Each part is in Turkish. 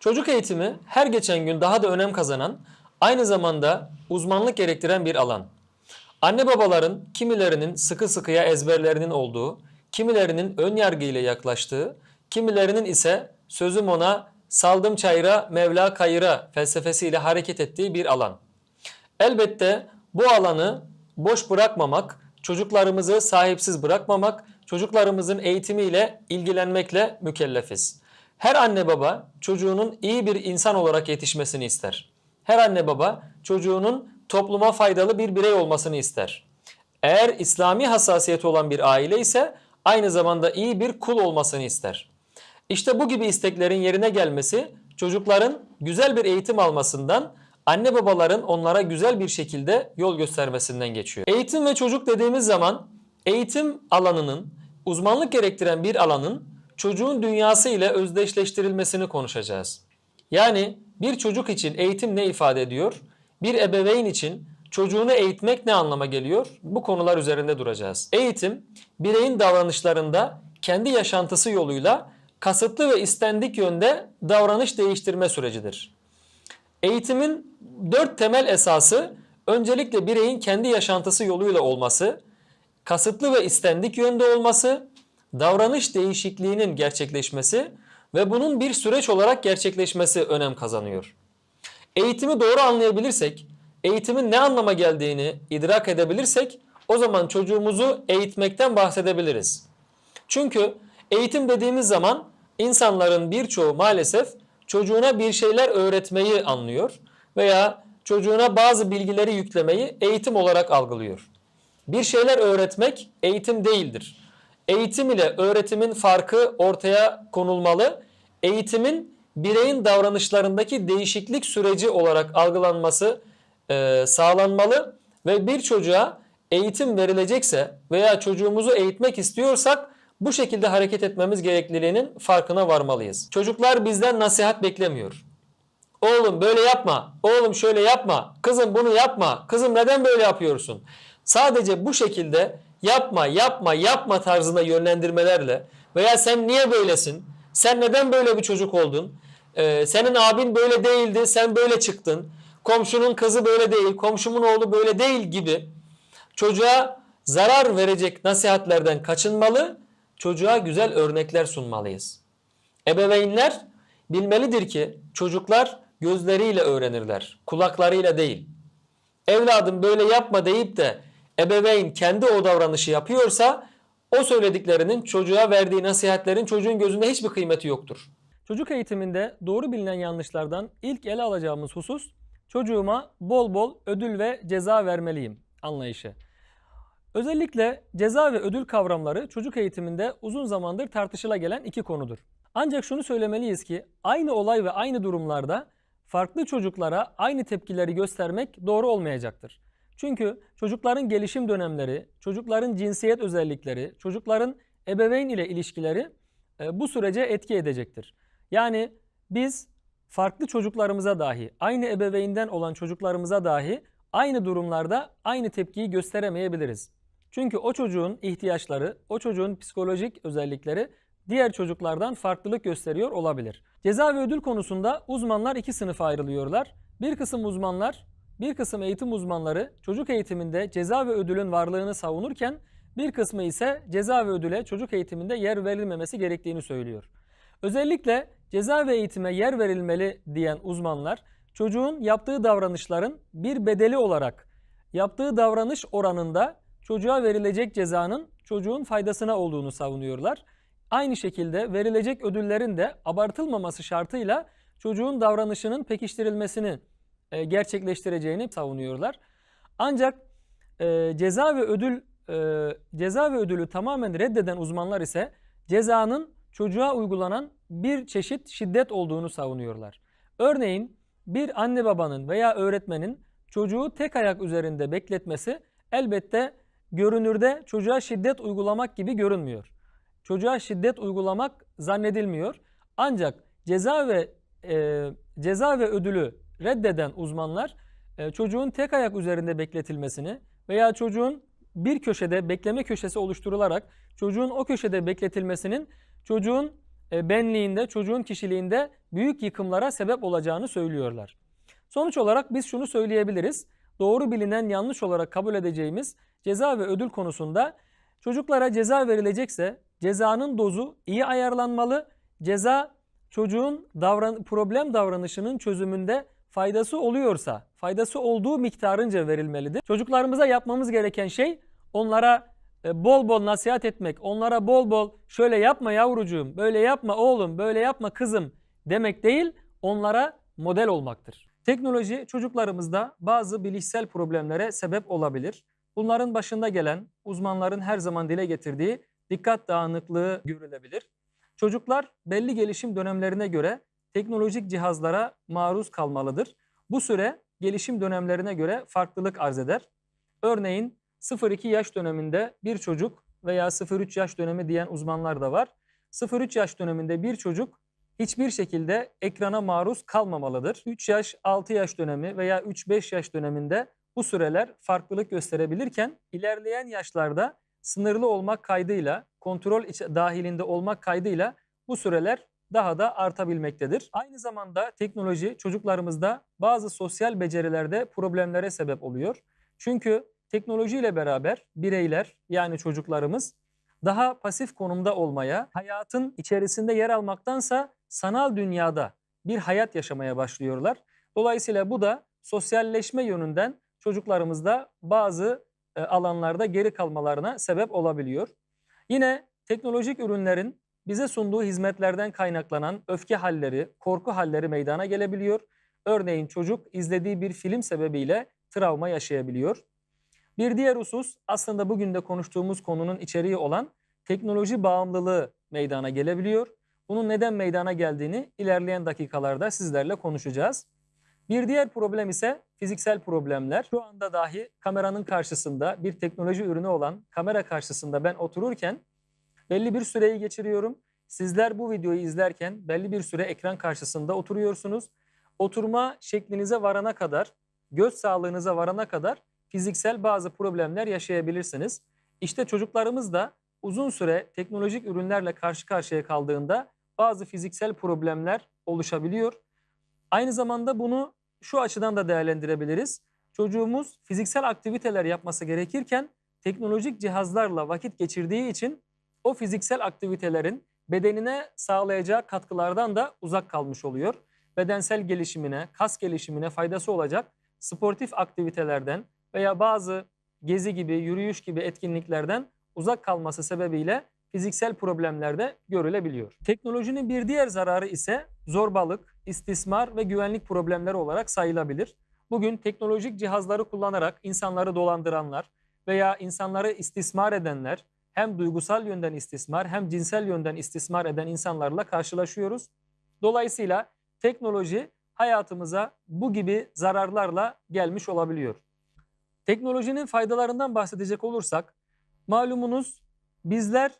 Çocuk eğitimi her geçen gün daha da önem kazanan, aynı zamanda uzmanlık gerektiren bir alan. Anne babaların kimilerinin sıkı sıkıya ezberlerinin olduğu, kimilerinin ön yargı ile yaklaştığı, kimilerinin ise sözüm ona saldım çayıra Mevla kayıra felsefesiyle hareket ettiği bir alan. Elbette bu alanı boş bırakmamak, çocuklarımızı sahipsiz bırakmamak, çocuklarımızın eğitimiyle ilgilenmekle mükellefiz. Her anne baba çocuğunun iyi bir insan olarak yetişmesini ister. Her anne baba çocuğunun topluma faydalı bir birey olmasını ister. Eğer İslami hassasiyeti olan bir aile ise aynı zamanda iyi bir kul olmasını ister. İşte bu gibi isteklerin yerine gelmesi çocukların güzel bir eğitim almasından, anne babaların onlara güzel bir şekilde yol göstermesinden geçiyor. Eğitim ve çocuk dediğimiz zaman eğitim alanının, uzmanlık gerektiren bir alanın çocuğun dünyası ile özdeşleştirilmesini konuşacağız. Yani bir çocuk için eğitim ne ifade ediyor? Bir ebeveyn için çocuğunu eğitmek ne anlama geliyor? Bu konular üzerinde duracağız. Eğitim, bireyin davranışlarında kendi yaşantısı yoluyla kasıtlı ve istendik yönde davranış değiştirme sürecidir. Eğitimin dört temel esası öncelikle bireyin kendi yaşantısı yoluyla olması, kasıtlı ve istendik yönde olması, davranış değişikliğinin gerçekleşmesi ve bunun bir süreç olarak gerçekleşmesi önem kazanıyor. Eğitimi doğru anlayabilirsek, eğitimin ne anlama geldiğini idrak edebilirsek o zaman çocuğumuzu eğitmekten bahsedebiliriz. Çünkü eğitim dediğimiz zaman insanların birçoğu maalesef çocuğuna bir şeyler öğretmeyi anlıyor veya çocuğuna bazı bilgileri yüklemeyi eğitim olarak algılıyor. Bir şeyler öğretmek eğitim değildir. Eğitim ile öğretimin farkı ortaya konulmalı. Eğitimin bireyin davranışlarındaki değişiklik süreci olarak algılanması e, sağlanmalı ve bir çocuğa eğitim verilecekse veya çocuğumuzu eğitmek istiyorsak bu şekilde hareket etmemiz gerekliliğinin farkına varmalıyız. Çocuklar bizden nasihat beklemiyor. Oğlum böyle yapma, oğlum şöyle yapma, kızım bunu yapma, kızım neden böyle yapıyorsun? Sadece bu şekilde yapma, yapma, yapma tarzında yönlendirmelerle veya sen niye böylesin, sen neden böyle bir çocuk oldun, Ee, senin abin böyle değildi, sen böyle çıktın, komşunun kızı böyle değil, komşumun oğlu böyle değil gibi çocuğa zarar verecek nasihatlerden kaçınmalı, çocuğa güzel örnekler sunmalıyız. Ebeveynler bilmelidir ki çocuklar gözleriyle öğrenirler, kulaklarıyla değil. Evladım böyle yapma deyip de ebeveyn kendi o davranışı yapıyorsa o söylediklerinin çocuğa verdiği nasihatlerin çocuğun gözünde hiçbir kıymeti yoktur. Çocuk eğitiminde doğru bilinen yanlışlardan ilk ele alacağımız husus çocuğuma bol bol ödül ve ceza vermeliyim anlayışı. Özellikle ceza ve ödül kavramları çocuk eğitiminde uzun zamandır tartışıla gelen iki konudur. Ancak şunu söylemeliyiz ki aynı olay ve aynı durumlarda farklı çocuklara aynı tepkileri göstermek doğru olmayacaktır. Çünkü çocukların gelişim dönemleri, çocukların cinsiyet özellikleri, çocukların ebeveyn ile ilişkileri e, bu sürece etki edecektir. Yani biz farklı çocuklarımıza dahi, aynı ebeveynden olan çocuklarımıza dahi aynı durumlarda aynı tepkiyi gösteremeyebiliriz. Çünkü o çocuğun ihtiyaçları, o çocuğun psikolojik özellikleri diğer çocuklardan farklılık gösteriyor olabilir. Ceza ve ödül konusunda uzmanlar iki sınıfa ayrılıyorlar. Bir kısım uzmanlar, bir kısım eğitim uzmanları çocuk eğitiminde ceza ve ödülün varlığını savunurken bir kısmı ise ceza ve ödüle çocuk eğitiminde yer verilmemesi gerektiğini söylüyor. Özellikle ceza ve eğitime yer verilmeli diyen uzmanlar çocuğun yaptığı davranışların bir bedeli olarak yaptığı davranış oranında çocuğa verilecek cezanın çocuğun faydasına olduğunu savunuyorlar. Aynı şekilde verilecek ödüllerin de abartılmaması şartıyla çocuğun davranışının pekiştirilmesini e, gerçekleştireceğini savunuyorlar. Ancak e, ceza ve ödül e, ceza ve ödülü tamamen reddeden uzmanlar ise cezanın çocuğa uygulanan bir çeşit şiddet olduğunu savunuyorlar. Örneğin bir anne babanın veya öğretmenin çocuğu tek ayak üzerinde bekletmesi elbette görünürde çocuğa şiddet uygulamak gibi görünmüyor. Çocuğa şiddet uygulamak zannedilmiyor. Ancak ceza ve e, ceza ve ödülü reddeden uzmanlar e, çocuğun tek ayak üzerinde bekletilmesini veya çocuğun bir köşede bekleme köşesi oluşturularak çocuğun o köşede bekletilmesinin çocuğun e, benliğinde, çocuğun kişiliğinde büyük yıkımlara sebep olacağını söylüyorlar. Sonuç olarak biz şunu söyleyebiliriz. Doğru bilinen yanlış olarak kabul edeceğimiz ceza ve ödül konusunda çocuklara ceza verilecekse cezanın dozu iyi ayarlanmalı. Ceza çocuğun davran problem davranışının çözümünde faydası oluyorsa, faydası olduğu miktarınca verilmelidir. Çocuklarımıza yapmamız gereken şey onlara e, bol bol nasihat etmek, onlara bol bol şöyle yapma yavrucuğum, böyle yapma oğlum, böyle yapma kızım demek değil, onlara model olmaktır. Teknoloji çocuklarımızda bazı bilişsel problemlere sebep olabilir. Bunların başında gelen uzmanların her zaman dile getirdiği dikkat dağınıklığı görülebilir. Çocuklar belli gelişim dönemlerine göre teknolojik cihazlara maruz kalmalıdır. Bu süre gelişim dönemlerine göre farklılık arz eder. Örneğin 0-2 yaş döneminde bir çocuk veya 0-3 yaş dönemi diyen uzmanlar da var. 0-3 yaş döneminde bir çocuk hiçbir şekilde ekrana maruz kalmamalıdır. 3 yaş, 6 yaş dönemi veya 3-5 yaş döneminde bu süreler farklılık gösterebilirken ilerleyen yaşlarda sınırlı olmak kaydıyla, kontrol dahilinde olmak kaydıyla bu süreler daha da artabilmektedir. Aynı zamanda teknoloji çocuklarımızda bazı sosyal becerilerde problemlere sebep oluyor. Çünkü teknolojiyle beraber bireyler yani çocuklarımız daha pasif konumda olmaya, hayatın içerisinde yer almaktansa sanal dünyada bir hayat yaşamaya başlıyorlar. Dolayısıyla bu da sosyalleşme yönünden çocuklarımızda bazı e, alanlarda geri kalmalarına sebep olabiliyor. Yine teknolojik ürünlerin bize sunduğu hizmetlerden kaynaklanan öfke halleri, korku halleri meydana gelebiliyor. Örneğin çocuk izlediği bir film sebebiyle travma yaşayabiliyor. Bir diğer husus aslında bugün de konuştuğumuz konunun içeriği olan teknoloji bağımlılığı meydana gelebiliyor. Bunun neden meydana geldiğini ilerleyen dakikalarda sizlerle konuşacağız. Bir diğer problem ise fiziksel problemler. Şu anda dahi kameranın karşısında bir teknoloji ürünü olan kamera karşısında ben otururken belli bir süreyi geçiriyorum. Sizler bu videoyu izlerken belli bir süre ekran karşısında oturuyorsunuz. Oturma şeklinize varana kadar, göz sağlığınıza varana kadar fiziksel bazı problemler yaşayabilirsiniz. İşte çocuklarımız da uzun süre teknolojik ürünlerle karşı karşıya kaldığında bazı fiziksel problemler oluşabiliyor. Aynı zamanda bunu şu açıdan da değerlendirebiliriz. Çocuğumuz fiziksel aktiviteler yapması gerekirken teknolojik cihazlarla vakit geçirdiği için o fiziksel aktivitelerin bedenine sağlayacağı katkılardan da uzak kalmış oluyor. Bedensel gelişimine, kas gelişimine faydası olacak sportif aktivitelerden veya bazı gezi gibi, yürüyüş gibi etkinliklerden uzak kalması sebebiyle fiziksel problemler de görülebiliyor. Teknolojinin bir diğer zararı ise zorbalık, istismar ve güvenlik problemleri olarak sayılabilir. Bugün teknolojik cihazları kullanarak insanları dolandıranlar veya insanları istismar edenler, hem duygusal yönden istismar hem cinsel yönden istismar eden insanlarla karşılaşıyoruz. Dolayısıyla teknoloji hayatımıza bu gibi zararlarla gelmiş olabiliyor. Teknolojinin faydalarından bahsedecek olursak, malumunuz bizler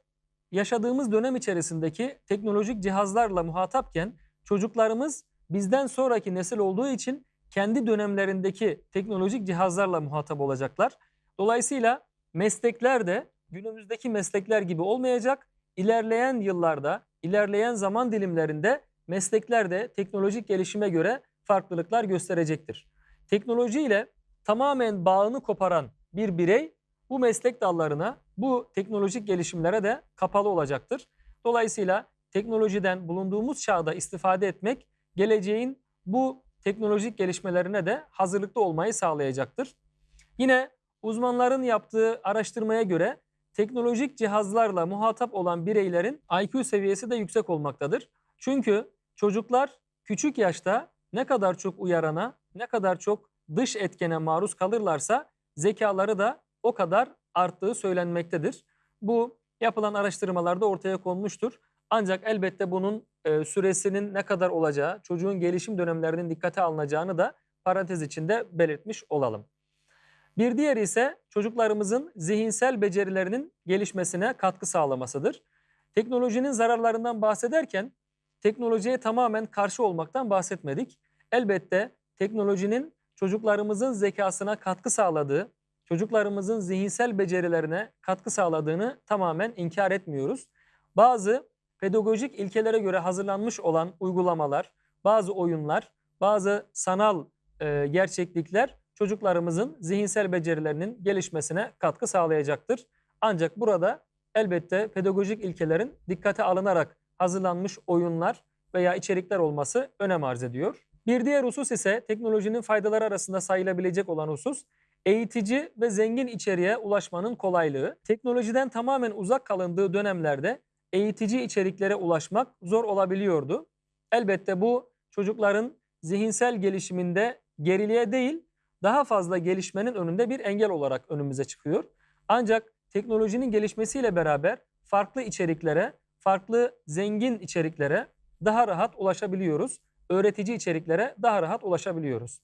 yaşadığımız dönem içerisindeki teknolojik cihazlarla muhatapken çocuklarımız bizden sonraki nesil olduğu için kendi dönemlerindeki teknolojik cihazlarla muhatap olacaklar. Dolayısıyla meslekler de günümüzdeki meslekler gibi olmayacak. İlerleyen yıllarda, ilerleyen zaman dilimlerinde meslekler de teknolojik gelişime göre farklılıklar gösterecektir. Teknoloji ile tamamen bağını koparan bir birey bu meslek dallarına, bu teknolojik gelişimlere de kapalı olacaktır. Dolayısıyla teknolojiden bulunduğumuz çağda istifade etmek geleceğin bu teknolojik gelişmelerine de hazırlıklı olmayı sağlayacaktır. Yine uzmanların yaptığı araştırmaya göre teknolojik cihazlarla muhatap olan bireylerin IQ seviyesi de yüksek olmaktadır. Çünkü çocuklar küçük yaşta ne kadar çok uyarana, ne kadar çok dış etkene maruz kalırlarsa zekaları da o kadar arttığı söylenmektedir. Bu yapılan araştırmalarda ortaya konmuştur. Ancak elbette bunun e, süresinin ne kadar olacağı, çocuğun gelişim dönemlerinin dikkate alınacağını da parantez içinde belirtmiş olalım. Bir diğeri ise çocuklarımızın zihinsel becerilerinin gelişmesine katkı sağlamasıdır. Teknolojinin zararlarından bahsederken teknolojiye tamamen karşı olmaktan bahsetmedik. Elbette teknolojinin çocuklarımızın zekasına katkı sağladığı, çocuklarımızın zihinsel becerilerine katkı sağladığını tamamen inkar etmiyoruz. Bazı pedagojik ilkelere göre hazırlanmış olan uygulamalar, bazı oyunlar, bazı sanal e, gerçeklikler çocuklarımızın zihinsel becerilerinin gelişmesine katkı sağlayacaktır. Ancak burada elbette pedagojik ilkelerin dikkate alınarak hazırlanmış oyunlar veya içerikler olması önem arz ediyor. Bir diğer husus ise teknolojinin faydaları arasında sayılabilecek olan husus eğitici ve zengin içeriğe ulaşmanın kolaylığı. Teknolojiden tamamen uzak kalındığı dönemlerde eğitici içeriklere ulaşmak zor olabiliyordu. Elbette bu çocukların zihinsel gelişiminde geriliğe değil daha fazla gelişmenin önünde bir engel olarak önümüze çıkıyor. Ancak teknolojinin gelişmesiyle beraber farklı içeriklere, farklı zengin içeriklere daha rahat ulaşabiliyoruz. Öğretici içeriklere daha rahat ulaşabiliyoruz.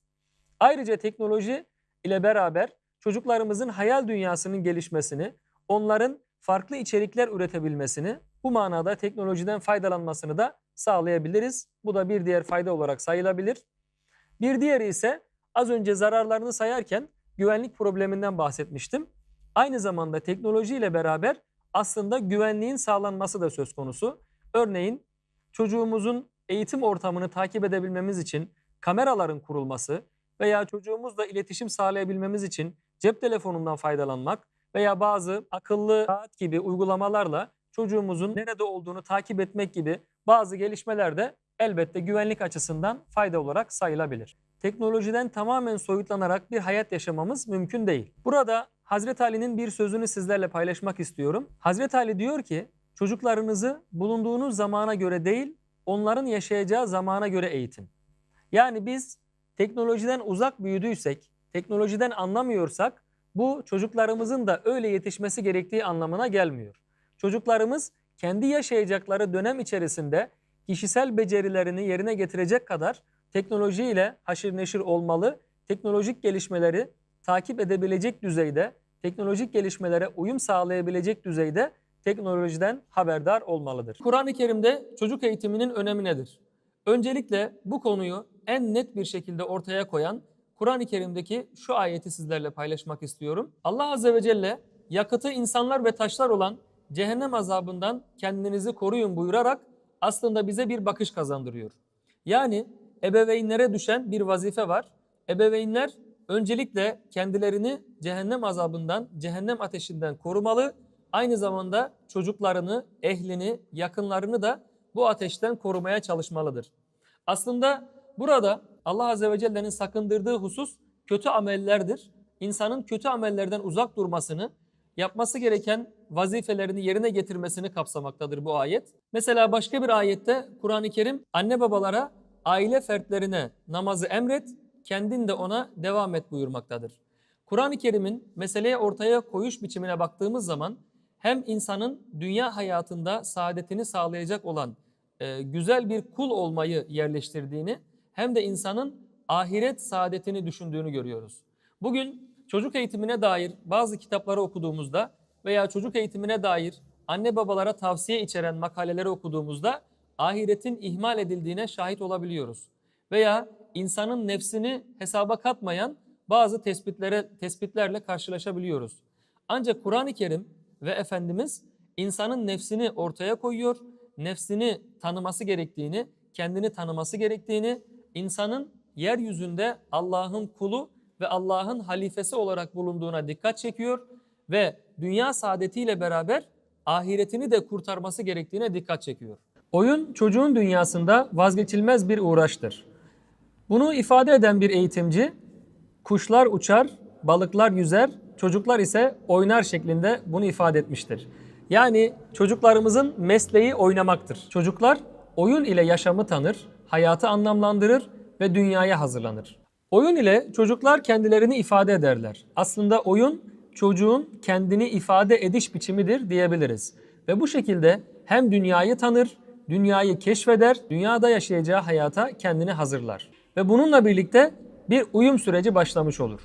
Ayrıca teknoloji ile beraber çocuklarımızın hayal dünyasının gelişmesini, onların farklı içerikler üretebilmesini, bu manada teknolojiden faydalanmasını da sağlayabiliriz. Bu da bir diğer fayda olarak sayılabilir. Bir diğeri ise az önce zararlarını sayarken güvenlik probleminden bahsetmiştim. Aynı zamanda teknoloji ile beraber aslında güvenliğin sağlanması da söz konusu. Örneğin çocuğumuzun eğitim ortamını takip edebilmemiz için kameraların kurulması veya çocuğumuzla iletişim sağlayabilmemiz için cep telefonundan faydalanmak veya bazı akıllı saat gibi uygulamalarla çocuğumuzun nerede olduğunu takip etmek gibi bazı gelişmeler de elbette güvenlik açısından fayda olarak sayılabilir. Teknolojiden tamamen soyutlanarak bir hayat yaşamamız mümkün değil. Burada Hazreti Ali'nin bir sözünü sizlerle paylaşmak istiyorum. Hazreti Ali diyor ki çocuklarınızı bulunduğunuz zamana göre değil onların yaşayacağı zamana göre eğitin. Yani biz teknolojiden uzak büyüdüysek, teknolojiden anlamıyorsak bu çocuklarımızın da öyle yetişmesi gerektiği anlamına gelmiyor. Çocuklarımız kendi yaşayacakları dönem içerisinde kişisel becerilerini yerine getirecek kadar teknolojiyle haşır neşir olmalı, teknolojik gelişmeleri takip edebilecek düzeyde, teknolojik gelişmelere uyum sağlayabilecek düzeyde teknolojiden haberdar olmalıdır. Kur'an-ı Kerim'de çocuk eğitiminin önemi nedir? Öncelikle bu konuyu en net bir şekilde ortaya koyan Kur'an-ı Kerim'deki şu ayeti sizlerle paylaşmak istiyorum. Allah Azze ve Celle yakıtı insanlar ve taşlar olan cehennem azabından kendinizi koruyun buyurarak aslında bize bir bakış kazandırıyor. Yani ebeveynlere düşen bir vazife var. Ebeveynler öncelikle kendilerini cehennem azabından, cehennem ateşinden korumalı. Aynı zamanda çocuklarını, ehlini, yakınlarını da bu ateşten korumaya çalışmalıdır. Aslında burada Allah Azze ve Celle'nin sakındırdığı husus kötü amellerdir. İnsanın kötü amellerden uzak durmasını, yapması gereken vazifelerini yerine getirmesini kapsamaktadır bu ayet. Mesela başka bir ayette Kur'an-ı Kerim anne babalara aile fertlerine namazı emret, kendin de ona devam et buyurmaktadır. Kur'an-ı Kerim'in meseleye ortaya koyuş biçimine baktığımız zaman hem insanın dünya hayatında saadetini sağlayacak olan e, güzel bir kul olmayı yerleştirdiğini hem de insanın ahiret saadetini düşündüğünü görüyoruz. Bugün çocuk eğitimine dair bazı kitapları okuduğumuzda veya çocuk eğitimine dair anne babalara tavsiye içeren makaleleri okuduğumuzda ahiretin ihmal edildiğine şahit olabiliyoruz. Veya insanın nefsini hesaba katmayan bazı tespitlere tespitlerle karşılaşabiliyoruz. Ancak Kur'an-ı Kerim ve Efendimiz insanın nefsini ortaya koyuyor, nefsini tanıması gerektiğini, kendini tanıması gerektiğini, insanın yeryüzünde Allah'ın kulu ve Allah'ın halifesi olarak bulunduğuna dikkat çekiyor ve dünya saadetiyle beraber ahiretini de kurtarması gerektiğine dikkat çekiyor. Oyun çocuğun dünyasında vazgeçilmez bir uğraştır. Bunu ifade eden bir eğitimci kuşlar uçar, balıklar yüzer, çocuklar ise oynar şeklinde bunu ifade etmiştir. Yani çocuklarımızın mesleği oynamaktır. Çocuklar oyun ile yaşamı tanır, hayatı anlamlandırır ve dünyaya hazırlanır. Oyun ile çocuklar kendilerini ifade ederler. Aslında oyun çocuğun kendini ifade ediş biçimidir diyebiliriz. Ve bu şekilde hem dünyayı tanır, dünyayı keşfeder, dünyada yaşayacağı hayata kendini hazırlar. Ve bununla birlikte bir uyum süreci başlamış olur.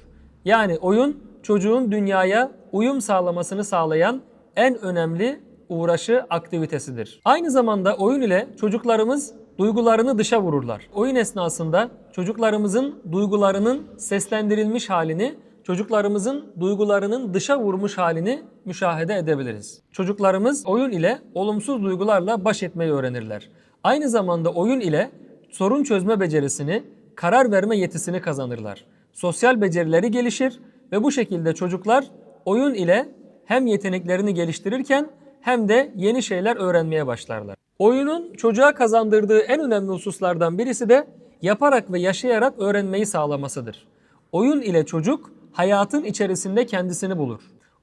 Yani oyun çocuğun dünyaya uyum sağlamasını sağlayan en önemli uğraşı aktivitesidir. Aynı zamanda oyun ile çocuklarımız duygularını dışa vururlar. Oyun esnasında çocuklarımızın duygularının seslendirilmiş halini çocuklarımızın duygularının dışa vurmuş halini müşahede edebiliriz. Çocuklarımız oyun ile olumsuz duygularla baş etmeyi öğrenirler. Aynı zamanda oyun ile sorun çözme becerisini, karar verme yetisini kazanırlar. Sosyal becerileri gelişir ve bu şekilde çocuklar oyun ile hem yeteneklerini geliştirirken hem de yeni şeyler öğrenmeye başlarlar. Oyunun çocuğa kazandırdığı en önemli hususlardan birisi de yaparak ve yaşayarak öğrenmeyi sağlamasıdır. Oyun ile çocuk hayatın içerisinde kendisini bulur.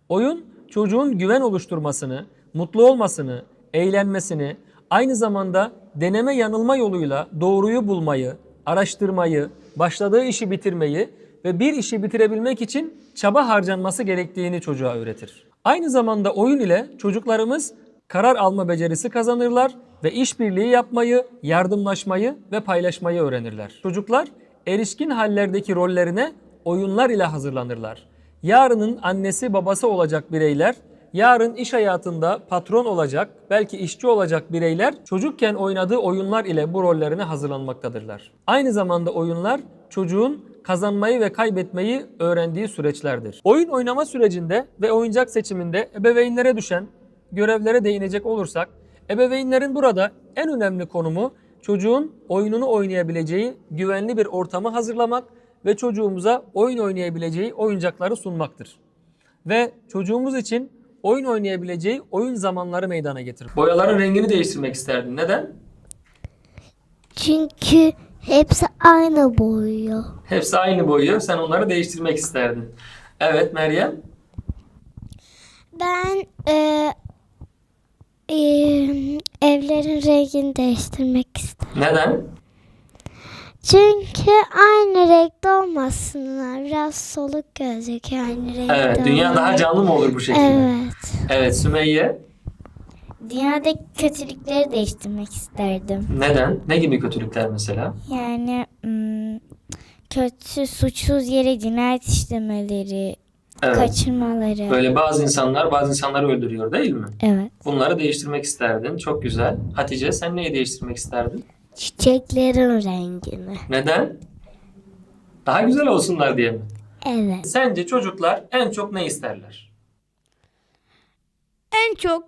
Oyun çocuğun güven oluşturmasını, mutlu olmasını, eğlenmesini, aynı zamanda deneme yanılma yoluyla doğruyu bulmayı, araştırmayı, başladığı işi bitirmeyi ve bir işi bitirebilmek için çaba harcanması gerektiğini çocuğa öğretir. Aynı zamanda oyun ile çocuklarımız karar alma becerisi kazanırlar ve işbirliği yapmayı, yardımlaşmayı ve paylaşmayı öğrenirler. Çocuklar erişkin hallerdeki rollerine oyunlar ile hazırlanırlar. Yarının annesi babası olacak bireyler, yarın iş hayatında patron olacak, belki işçi olacak bireyler çocukken oynadığı oyunlar ile bu rollerine hazırlanmaktadırlar. Aynı zamanda oyunlar çocuğun kazanmayı ve kaybetmeyi öğrendiği süreçlerdir. Oyun oynama sürecinde ve oyuncak seçiminde ebeveynlere düşen görevlere değinecek olursak, ebeveynlerin burada en önemli konumu çocuğun oyununu oynayabileceği güvenli bir ortamı hazırlamak ve çocuğumuza oyun oynayabileceği oyuncakları sunmaktır. Ve çocuğumuz için oyun oynayabileceği oyun zamanları meydana getirir. Boyaların rengini değiştirmek isterdin. Neden? Çünkü hepsi aynı boyuyor. Hepsi aynı boyu. Sen onları değiştirmek isterdin. Evet Meryem. Ben e, e, evlerin rengini değiştirmek istedim. Neden? Çünkü aynı renkte olmasınlar. Biraz soluk gözüküyor aynı renkte. Evet. Dünya daha olmalı. canlı mı olur bu şekilde? Evet. Evet Sümeyye. Dünyadaki kötülükleri değiştirmek isterdim. Neden? Ne gibi kötülükler mesela? Yani kötü, suçsuz yere cinayet işlemeleri, Evet. kaçırmaları. Böyle bazı insanlar bazı insanları öldürüyor değil mi? Evet. Bunları değiştirmek isterdin. Çok güzel. Hatice sen neyi değiştirmek isterdin? Çiçeklerin rengini. Neden? Daha güzel olsunlar diye mi? Evet. Sence çocuklar en çok ne isterler? En çok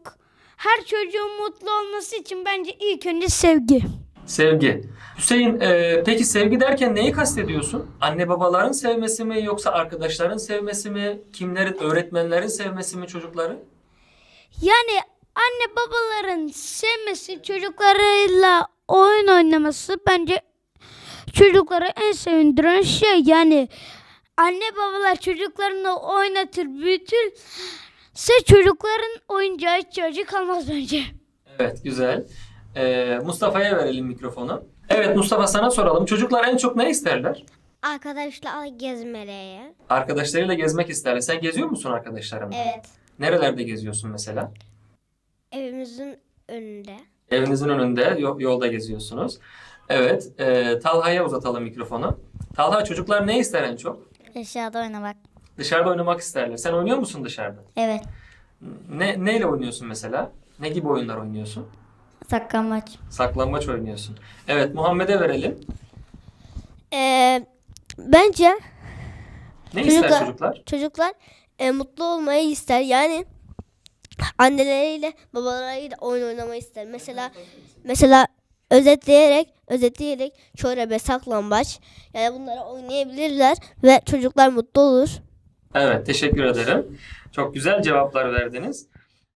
her çocuğun mutlu olması için bence ilk önce sevgi. Sevgi. Hüseyin e, peki sevgi derken neyi kastediyorsun? Anne babaların sevmesi mi yoksa arkadaşların sevmesi mi? Kimlerin, öğretmenlerin sevmesi mi çocukları? Yani anne babaların sevmesi, çocuklarıyla oyun oynaması bence çocukları en sevindiren şey. Yani anne babalar çocuklarını oynatır, büyütürse çocukların oyuncağı ihtiyacı kalmaz bence. Evet güzel. E, Mustafa'ya verelim mikrofonu. Evet Mustafa sana soralım. Çocuklar en çok ne isterler? Arkadaşlarla gezmeye. Arkadaşlarıyla gezmek isterler. Sen geziyor musun arkadaşlarınla? Evet. Nerelerde geziyorsun mesela? Evimizin önünde. Evinizin önünde yo- yolda geziyorsunuz. Evet. e, Talha'ya uzatalım mikrofonu. Talha çocuklar ne ister en çok? Dışarıda oynamak. Dışarıda oynamak isterler. Sen oynuyor musun dışarıda? Evet. Ne neyle oynuyorsun mesela? Ne gibi oyunlar oynuyorsun? Saklanmaç. Saklambaç oynuyorsun. Evet Muhammed'e verelim. Ee, bence Ne ister Çocuklar- çocuklar? çocuklar e, mutlu olmayı ister. Yani anneleriyle babalarıyla oyun oynamayı ister. Mesela mesela özetleyerek özetleyerek çorebe saklambaç yani bunları oynayabilirler ve çocuklar mutlu olur. Evet teşekkür ederim. Çok güzel cevaplar verdiniz.